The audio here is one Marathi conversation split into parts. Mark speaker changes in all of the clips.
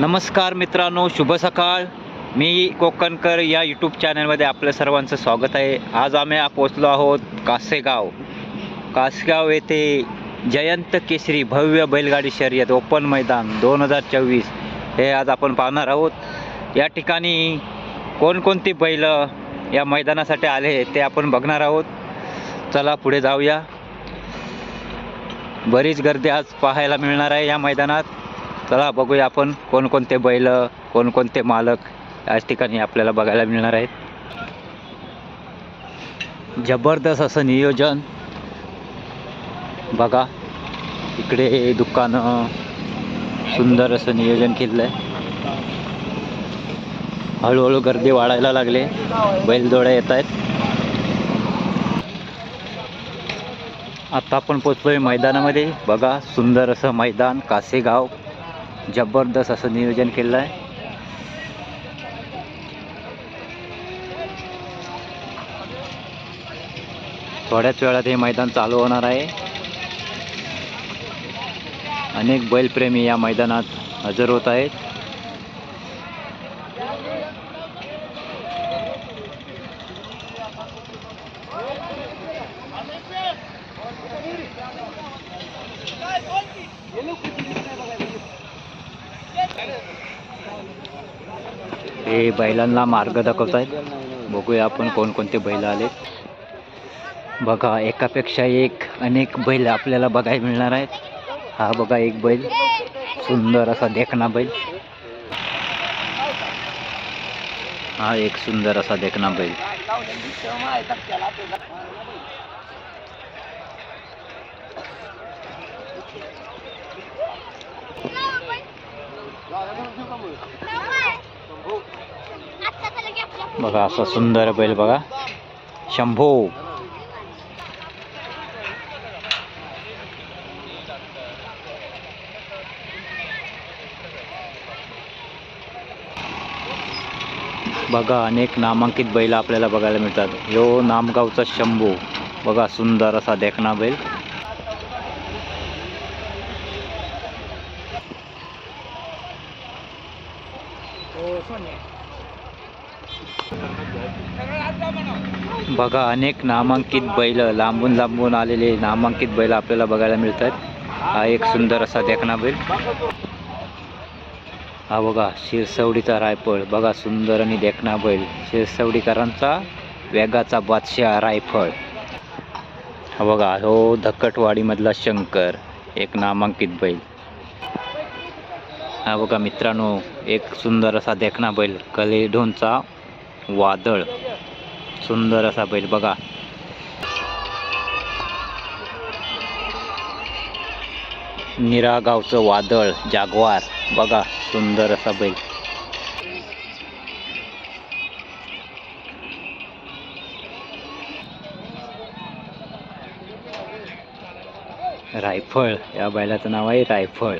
Speaker 1: नमस्कार मित्रांनो शुभ सकाळ. मी कोकणकर या यूट्यूब चॅनलमध्ये आपलं सर्वांचं स्वागत आहे. आज आम्ही पोचलो आहोत कासेगाव. कासेगाव येथे जयंत केसरी भव्य बैलगाडी शर्यत ओपन मैदान दोन हजार चोवीस हे आज आपण पाहणार आहोत. या ठिकाणी कोणकोणती बैल या मैदानासाठी आले ते आपण बघणार आहोत. चला पुढे जाऊया. बरीच गर्दी आज पाहायला मिळणार आहे या मैदानात. चला बघूया आपण कोणकोणते बैल कोणकोणते मालक याच ठिकाणी आपल्याला बघायला मिळणार आहेत. जबरदस्त असं नियोजन. बघा इकडे दुकानं सुंदर असं नियोजन केलं आहे हळूहळू गर्दी वाढायला लागले. बैलजोड्या येत आहेत. आता आपण पोचलोय मैदानामध्ये. बघा सुंदर असं मैदान कासेगाव. जबरदस्त असं नियोजन केलं आहे थोड्याच वेळात हे मैदान चालू होणार आहे. अनेक बैलप्रेमी या मैदानात हजर होत आहेत. हे बैलांना मार्ग दाखवत आहेत बघूया आपण कोणकोणते बैल आलेत बघा एकापेक्षा एक अनेक बैल आपल्याला बघायला मिळणार आहेत. हा बघा एक बैल. सुंदर असा देखना बैल. हा एक सुंदर असा देखना बैल. बघा असा सुंदर बैल बघा. शंभू. बघा अनेक नामांकित बैल आपल्याला बघायला मिळतात. यो नामगावचा शंभू. बघा सुंदर असा देखना बैल. बघा अनेक नामांकित बैल लांबून लांबून आलेले नामांकित बैल आपल्याला बघायला मिळतात. हा एक सुंदर असा देखना बैल. हा बघा शिरसवडीचा रायफळ बघा सुंदर आणि देखना बैल. शिरसवडीकरांचा वेगाचा बादशाह रायफळ हा बघा हो धक्कटवाडीमधला शंकर. एक नामांकित बैल. हा बघा मित्रांनो एक सुंदर असा देखना बैल कलेढोनचा वादळ. सुंदर असा बैल बघा. निरागावचं वादळ जागवार बघा सुंदर असा बैल. रायफळ या बैलाचं नाव आहे रायफळ.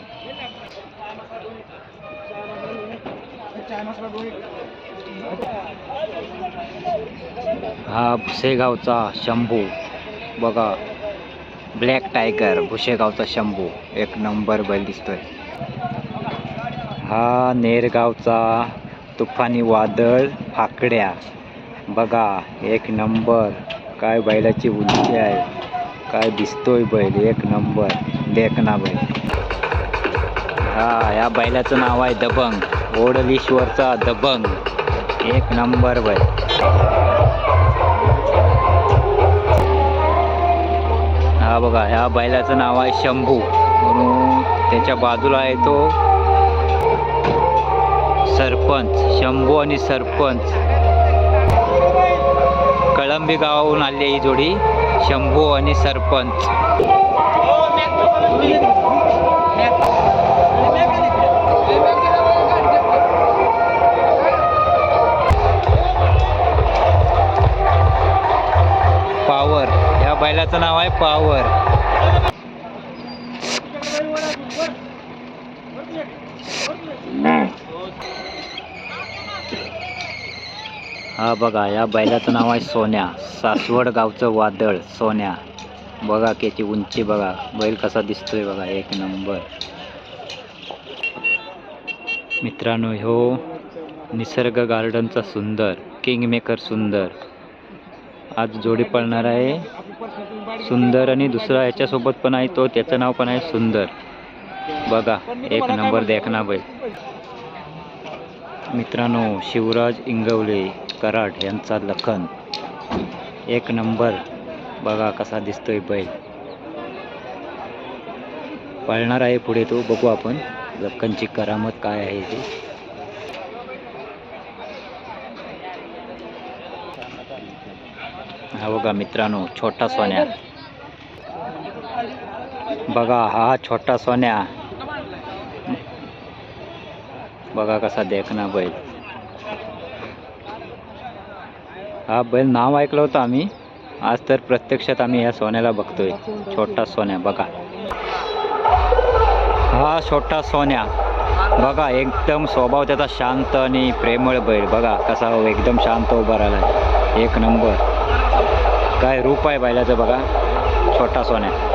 Speaker 1: हा भुसेगावचा शंभू. बघा ब्लॅक टायगर भुसेगावचा शंभू. एक नंबर बैल दिसतोय. हा नेरगावचा तुफानी वादळ फाकड्या. बघा एक नंबर काय बैलाची उंची आहे. काय दिसतोय बैल एक नंबर देखना बैल. हा या बैलाचं नाव आहे दबंग. ओडलीश्वरचा दबंग. एक नंबर बैल हा बघा ह्या बैलाचं नाव आहे शंभू. म्हणून त्याच्या बाजूला आहे तो सरपंच शंभू आणि सरपंच. कळंबी गावाहून आली ही जोडी शंभू आणि सरपंच. बैलाचं नाव आहे पावर. हा बघा या बैलाचं नाव आहे सोन्या. सासवड गावचं वादळ सोन्या. बघा त्याची उंची बघा. बैल कसा दिसतोय बघा एक नंबर. मित्रांनो ह्यो निसर्ग गार्डनचा सुंदर किंग मेकर सुंदर. आज जोडी पळणार आहे. सुंदर आणि दुसरा याच्यासोबत पण आहे तो त्याचं नाव पण आहे सुंदर. बघा एक नंबर देखना बैल मित्रांनो शिवराज इंगवले कराड यांचा लखन. एक नंबर. बघा कसा दिसतोय बैल. पळणार आहे पुढे तो बघू आपण लखनची करामत काय आहे ती. हा बघा मित्रांनो छोटा सोन्या। बघा हा छोटा सोन्या। बघा कसा देखना बैल। हा बैल नाव ऐकलं होतं आम्ही. आज तर प्रत्यक्षात आम्ही या सोन्याला बघतोय. छोटा सोन्या बघा. हा छोटा सोन्या. बघा एकदम स्वभाव त्याचा शांत आणि प्रेमळ बैल. बघा कसा एकदम शांत उभा राहिला एक नंबर. काय रूप आहे बैलाचं बघा. छोटा सोन्या.